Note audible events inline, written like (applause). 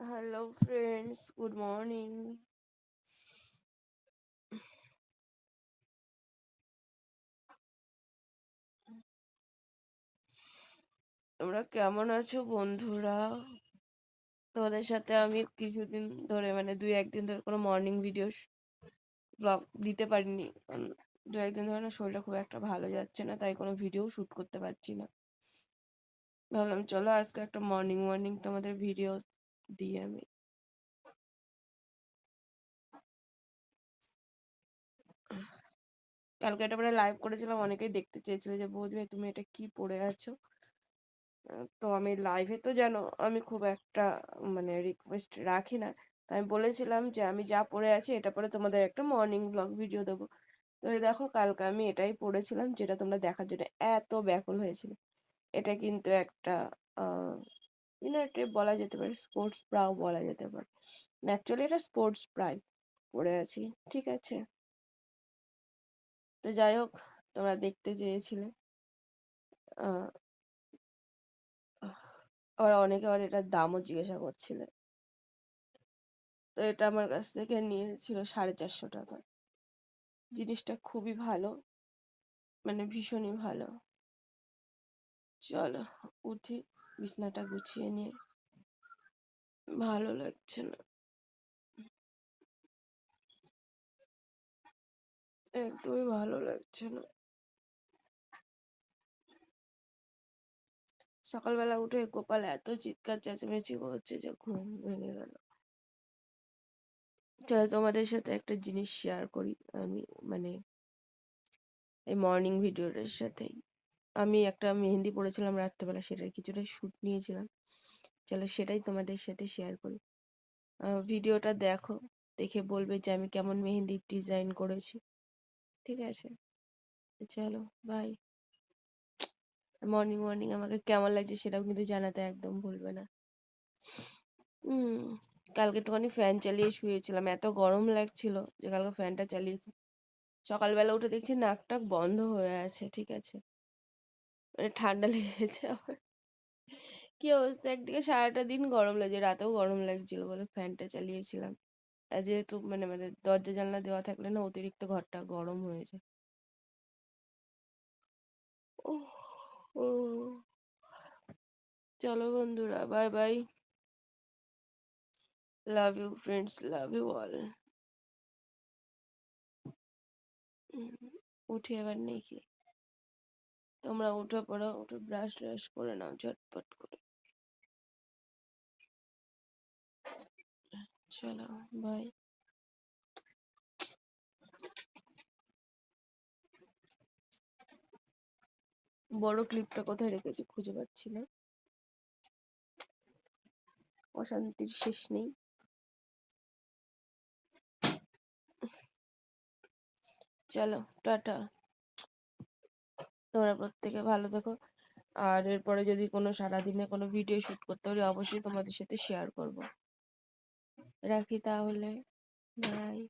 Hello friends, good morning. তোমরা কেমন আছো বন্ধুরা? তোমাদের সাথে আমি কিছুদিন ধরে মানে দুই একদিন ধরে কোনো মর্নিং ভিডিও vlog দিতে পারিনি। দু একদিন ধরে না শরীরটা খুব একটা ভালো যাচ্ছে না তাই কোনো ভিডিও shoot করতে পারছি না। ভাবলাম চলো আজকে একটা মর্নিং মর্নিং তোমাদের video আমি। কালকে একটা মানে live করেছিলাম, অনেকেই দেখতে চেয়েছিল যে তুমি এটা কি পরে আছো? তো আমি এ তো আমি খুব একটা মানে request রাখি না। আমি বলেছিলাম যে, আমি যা পরে আছি, এটা পরে তোমাদের একটা morning vlog video দেবো। তো দেখো, কালকে আমি এটাই পরেছিলাম যেটা তোমরা দেখার জন্য এত ব্যাকুল হয়েছিল এটা কিন্তু একটা type বলা যেতে পারে, sports bra ও বলা যেতে পারে। actually এটা sports bra ই পরে আছি, ঠিক আছে? তো যাই হোক, তোমরা দেখতে চেয়েছিলে। আবার অনেকে আবার এটার দামও জিজ্ঞাসা করছিলে। তো এটা আমার কাছ থেকে নিয়েছিল সাড়ে চারশো টাকা। জিনিসটা খুবই ভালো মানে ভীষণই ভালো। চলো, উঠি বিছানাটা গুছিয়ে নিয়ে ভালো লাগছে না। একদমই ভালো লাগছে না। সকালবেলা উঠে গোপাল এত চিৎকার চেঁচামেচি করছে যে ঘুম ভেঙে গেল। চলো তোমাদের সাথে একটা জিনিস share করি আমি মানে এই morning video টার সাথেই। আমি একটা মেহেন্দি পড়েছিলাম রাত্রিবেলা, সেটার কিছুটা shoot নিয়েছিলাম। চলো সেটাই তোমাদের সাথে share করি। আহ video টা দেখো, দেখে বলবে যে আমি কেমন মেহেন্দির design করেছি। ঠিক আছে? চলো, bye. morning morning, আমাকে কেমন লাগছে সেটাও কিন্তু জানাতে একদম ভুলবে না। উম, কালকে একটুখানি fan চালিয়ে শুয়েছিলাম, এত গরম লাগছিল যে কালকে fan টা চালিয়েছি। সকালবেলা উঠে দেখছি নাক টাক বন্ধ হয়ে আছে, ঠিক আছে? মানে ঠান্ডা (laughs) লেগে গেছে আমার। কি অবস্থা একদিকে সারাটা দিন গরম লাগছে রাতেও গরম লাগছিল বলে fan টা চালিয়েছিলাম। আর যেহেতু মানে মানে দরজা জানলা দেওয়া থাকলে না অতিরিক্ত ঘরটা গরম হয়ে যায়। চলো বন্ধুরা bye. Love you friends, love you all. উম উঠি নেই নাকি? তোমরা উঠে, পড়ো, উঠে, brush ট্রাশ করে নাও, ঝটপট করে। চলো, bye. বড় clip টা কোথায় রেখেছি খুঁজে পাচ্ছি না। অশান্তির শেষ নেই। চলো, টাটা। তোমরা প্রত্যেকে ভালো থেকো। আর এরপরে যদি কোনো সারাদিনে কোনো ভিডিও শুট করতে পারি, অবশ্যই তোমাদের সাথে শেয়ার করব। রাখি তাহলে bye.